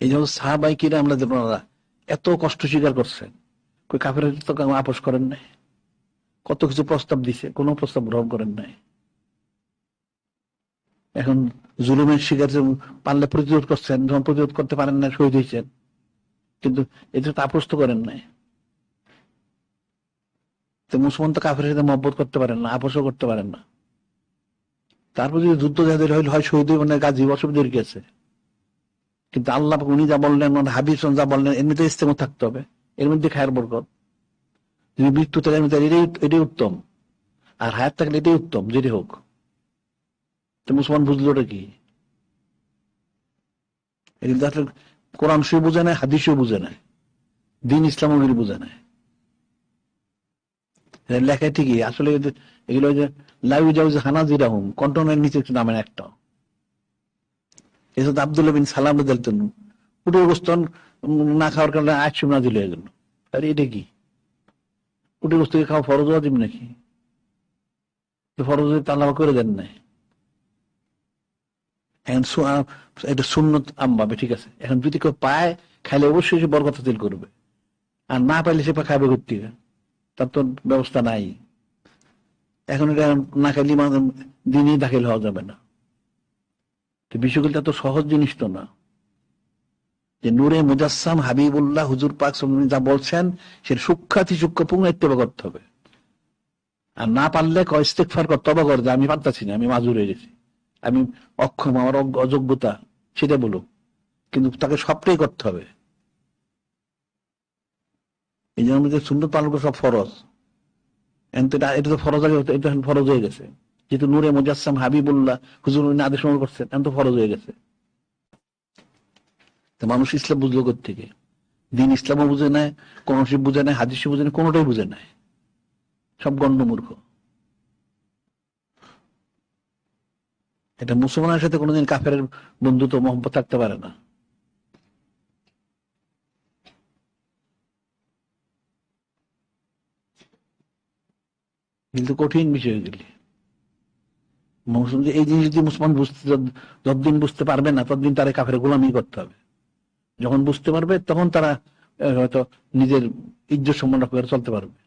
এই জন্য সাহাবাই কিরা আমরা আপনারা এত কষ্ট স্বীকার করছেন। কই কাফের তো আপোষ করেন নাই। কত কিছু প্রস্তাব দিছে, কোনো প্রস্তাব গ্রহণ করেন নাই। এখন জুলুমের শিকার পারলে প্রতিরোধ করছেন, যখন প্রতিরোধ করতে পারেন না শহীদ হয়েছেন। কিন্তু এটা তো আপোষ তো করেন নাই। তো মুসলমান তো কাফের সাথে মহব্বত করতে পারেন না, আপোষও করতে পারেন না। তারপর যদি যুদ্ধ যাদের হইল, হয় শহীদ মানে গাজী অসুবিধার কি আছে কিন্তু আল্লাহ উনি যা বললেন হাবিব যা বললেন এমনিতে ইস্তেমা থাকতে হবে। এর মধ্যে খায়ের বরকত। যদি মৃত্যু থাকে এটাই এটাই উত্তম। আর হায়াত থাকলে এটাই উত্তম যেটি হোক। মুসলমান বুঝলো ওটা কি? কোরআন শুয়ে বুঝে নেয় হাদিসও বুঝে নেয়। দিন ইসলাম বুঝে নেয়। এর লেখা ঠিকই। আসলে এগুলো হানা জিরা হুম কন্টনের নিচে নামেন একটা। এসব আবদুল্লাহ বিন সালাম দিলতেন উঠে গোস্তন না খাওয়ার কারণে আটশো না দিল গেল। আর এটা কি? উঠে গোস্ত খাওয়া ফরজ দিব নাকি? ফরজ তাল্লা করে দেন নাই। এখন এটা সুন্নত আম্বাবে ঠিক আছে? এখন যদি কেউ পায়, খাইলে অবশ্যই সে বরকত হাসিল করবে। আর না পাইলে সে খাবে করতে তার তো ব্যবস্থা নাই। এখন এটা না খাইলে দিনই দাখিল হওয়া যাবে না। তো বিষয়গুলো তো সহজ জিনিস তো না। যে নূরে মুজাসসাম হাবিবুল্লাহ হুজুর পাক যা বলছেন সে সূক্ষাতি সূক্ষ্ম পূর্ণ ইত্তেবা করতে হবে। আর না পারলে কয়, ইস্তেগফার কর তবা কর আমি পারতাছি না, আমি মাজুর হয়ে গেছি। আমি অক্ষম, আমার অযোগ্যতা, সেটা বলুক। কিন্তু তাকে সবটাই করতে হবে। এই জন্য সুন্দর পালন করা সব ফরজ। এটা তো ফরজ আগে, এটা ফরজ হয়ে গেছে। যেহেতু নূরে মুজাসসাম হাবিবুল্লাহ হুজুর আদেশ পালন করছেন, এখন তো ফরজ হয়ে গেছে। মানুষ ইসলাম বুঝলো থেকে দিন ইসলামও বুঝে নেয় কোন বুঝে নেয় হাদিসও বুঝে নেয়, কোনোটাই বুঝে নেয়। সব গণ্ডমূর্খ। এটা মুসলমানের সাথে কোনোদিন কাফের বন্ধুত্ব, মহব্বত থাকতে পারে না। কিন্তু কঠিন বিষয় বিষয়গুলি মুসলিম যে এই জিনিস যদি মুসলমান বুঝতে যতদিন বুঝতে পারবে না, ততদিন তারা কাফের গোলামি করতে হবে। যখন বুঝতে পারবে, তখন তারা হয়তো নিজের ইজ্জত সম্মান করে চলতে পারবে।